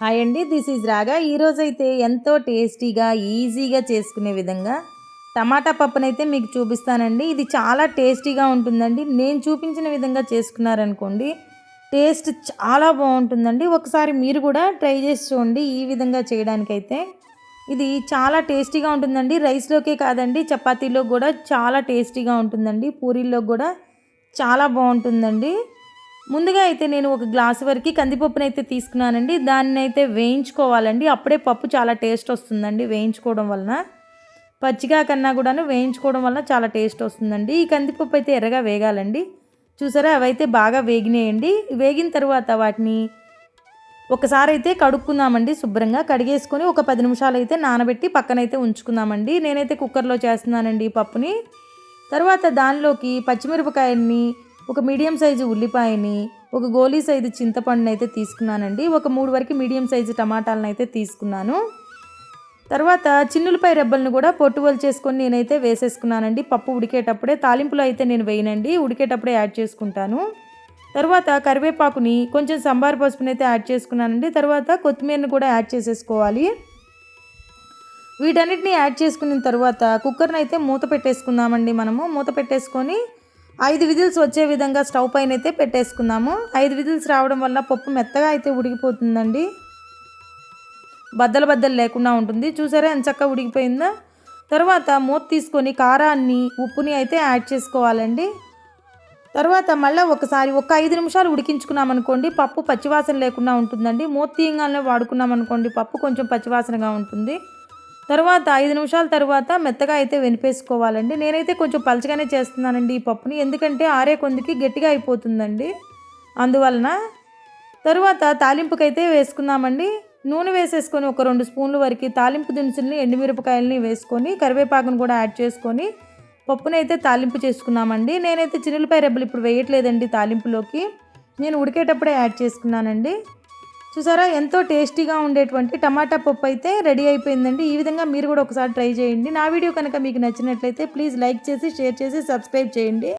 Hi అండి this is రాగా. ఈరోజైతే ఎంతో టేస్టీగా ఈజీగా చేసుకునే విధంగా టమాటా పప్పునైతే మీకు చూపిస్తానండి. ఇది చాలా టేస్టీగా ఉంటుందండి. నేను చూపించిన విధంగా చేసుకున్నారనుకోండి టేస్ట్ చాలా బాగుంటుందండి. ఒకసారి మీరు కూడా ట్రై చేసి చూడండి ఈ విధంగా చేయడానికైతే. ఇది చాలా టేస్టీగా ఉంటుందండి. రైస్లోకే కాదండి చపాతీలో కూడా చాలా టేస్టీగా ఉంటుందండి. పూరీల్లో కూడా చాలా బాగుంటుందండి. ముందుగా అయితే నేను ఒక గ్లాస్ వరకు కందిపప్పును అయితే తీసుకున్నానండి. దాన్ని అయితే వేయించుకోవాలండి. అప్పుడే పప్పు చాలా టేస్ట్ వస్తుందండి వేయించుకోవడం వలన. పచ్చిగా కన్నా కూడాను వేయించుకోవడం వలన చాలా టేస్ట్ వస్తుందండి. ఈ కందిపప్పు అయితే ఎర్రగా వేగాలండి. చూసారా? అవైతే బాగా వేగినాయండి. వేగిన తర్వాత వాటిని ఒకసారి అయితే కడుక్కుందామండి శుభ్రంగా. కడిగేసుకొని ఒక పది నిమిషాలు అయితే నానబెట్టి పక్కనైతే ఉంచుకుందామండి నేనైతే కుక్కర్లో చేస్తున్నానండి పప్పుని. తర్వాత దానిలోకి పచ్చిమిరపకాయల్ని ఒక మీడియం సైజు ఉల్లిపాయని ఒక గోలీ సైజు చింతపండుని అయితే తీసుకున్నానండి. ఒక మూడు వరకు మీడియం సైజు టమాటాలను అయితే తీసుకున్నాను. తర్వాత చిన్నులపై రెబ్బలను కూడా పొట్టు చేసుకొని నేనైతే వేసేసుకున్నానండి. పప్పు ఉడికేటప్పుడే తాలింపులో అయితే నేను వేయనండి. ఉడికేటప్పుడే యాడ్ చేసుకుంటాను. తర్వాత కరివేపాకుని కొంచెం సంబార పసుపుని అయితే యాడ్ చేసుకున్నానండి. తర్వాత కొత్తిమీరని కూడా యాడ్ చేసేసుకోవాలి. వీటన్నిటిని యాడ్ చేసుకున్న తర్వాత కుక్కర్ని అయితే మూత పెట్టేసుకుందామండి మనము. మూత పెట్టేసుకొని ఐదు విజిల్స్ వచ్చే విధంగా స్టవ్ పైన అయితే పెట్టేసుకుందాము. ఐదు విజిల్స్ రావడం వల్ల పప్పు మెత్తగా అయితే ఉడికిపోతుందండి. బద్దలు బద్దలు లేకుండా ఉంటుంది. చూసారా ఎంత చక్కగా ఉడికిపోయిందా? తర్వాత మూత తీసుకొని కారాన్ని ఉప్పుని అయితే యాడ్ చేసుకోవాలండి. తర్వాత మళ్ళీ ఒకసారి ఒక ఐదు నిమిషాలు ఉడికించుకున్నామనుకోండి పప్పు పచ్చివాసన లేకుండా ఉంటుందండి. మూత తీయంగానే వాడుకున్నామనుకోండి పప్పు కొంచెం పచ్చివాసనగా ఉంటుంది. తర్వాత ఐదు నిమిషాల తర్వాత మెత్తగా అయితే వెనిపేసుకోవాలండి. నేనైతే కొంచెం పలచగానే చేస్తున్నానండి ఈ పప్పుని. ఎందుకంటే ఆరే కొందికి గట్టిగా అయిపోతుందండి. అందువలన తర్వాత తాలింపుకైతే వేసుకుందామండి. నూనె వేసేసుకొని ఒక రెండు స్పూన్ల వరకు తాలింపు దినుసుల్ని ఎండుమిరపకాయలని వేసుకొని కరివేపాకును కూడా యాడ్ చేసుకొని పప్పునైతే తాలింపు చేసుకున్నామండి. నేనైతే చిన్నులపై రెబ్బలు ఇప్పుడు వేయట్లేదండి తాలింపులోకి. నేను ఉడికేటప్పుడే యాడ్ చేసుకున్నానండి. చూసారా? ఎంతో టేస్టీగా ఉండేటువంటి టమాటా పప్పు అయితే రెడీ అయిపోయిందండి. ఈ విధంగా మీరు కూడా ఒకసారి ట్రై చేయండి. నా వీడియో కనుక మీకు నచ్చినట్లయితే ప్లీజ్ లైక్ చేసి షేర్ చేసి సబ్స్క్రైబ్ చేయండి.